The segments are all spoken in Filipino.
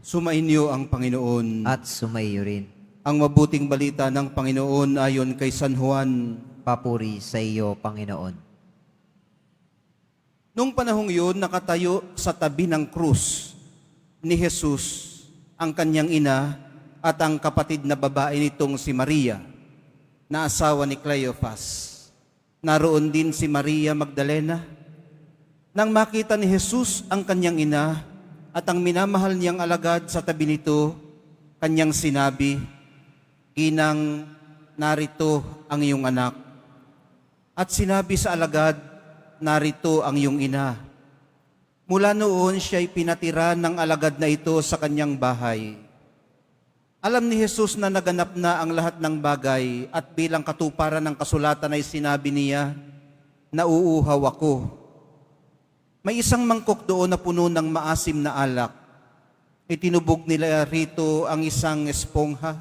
Sumainyo ang Panginoon. at sumaiyo rin. ang mabuting balita ng Panginoon ayon kay San Juan. Papuri sa iyo, Panginoon. Nung panahong yun, nakatayo sa tabi ng krus ni Jesus ang kanyang ina at ang kapatid na babae nitong si Maria, na asawa ni Cleophas. Naroon din si Maria Magdalena. Nang makita ni Jesus ang kanyang ina at ang minamahal niyang alagad sa tabi nito, kanyang sinabi, Inang, narito ang iyong anak. At sinabi sa alagad, narito ang iyong ina. Mula noon siya'y pinatira ng alagad na ito sa kanyang bahay. Alam ni Jesus na naganap na ang lahat ng bagay at bilang katuparan ng kasulatan ay sinabi niya, Nauuhaw ako. May isang mangkok doon na puno ng maasim na alak. Itinubog nila rito ang isang espongha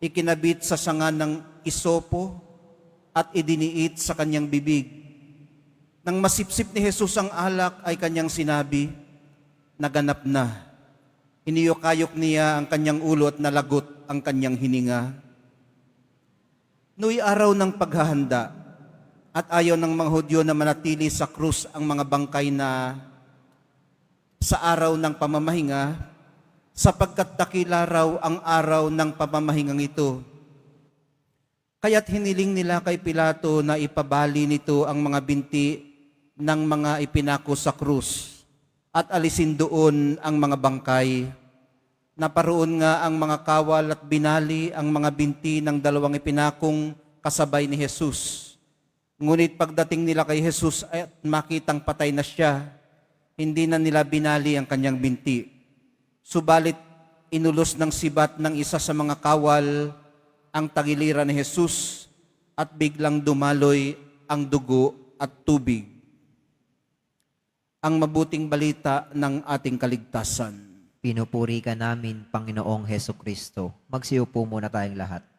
ikinabit sa sanga ng isopo at idiniit sa kanyang bibig. Nang masipsip ni Jesus ang alak ay kanyang sinabi, naganap na. Iniyokayok niya ang kanyang ulo at nalagot ang kanyang hininga. Noy araw ng paghahanda at ayaw ng mga Hudyo na manatili sa krus ang mga bangkay na sa araw ng pamamahinga, sapagkat dakila raw ang araw ng pamamahingang ito. Kaya't hiniling nila kay Pilato na ipabali nito ang mga binti ng mga ipinako sa krus at alisin doon ang mga bangkay. Naparoon nga ang mga kawal at binali ang mga binti ng dalawang ipinakong kasabay ni Jesus. Ngunit pagdating nila kay Jesus at makitang patay na siya, hindi na nila binali ang kanyang binti. Subalit inulos ng sibat ng isa sa mga kawal ang tagiliran ni Jesus at biglang dumaloy ang dugo at tubig. Ang mabuting balita ng ating kaligtasan. Pinupuri ka namin, Panginoong Heso Kristo. Magsiupo muna tayong lahat.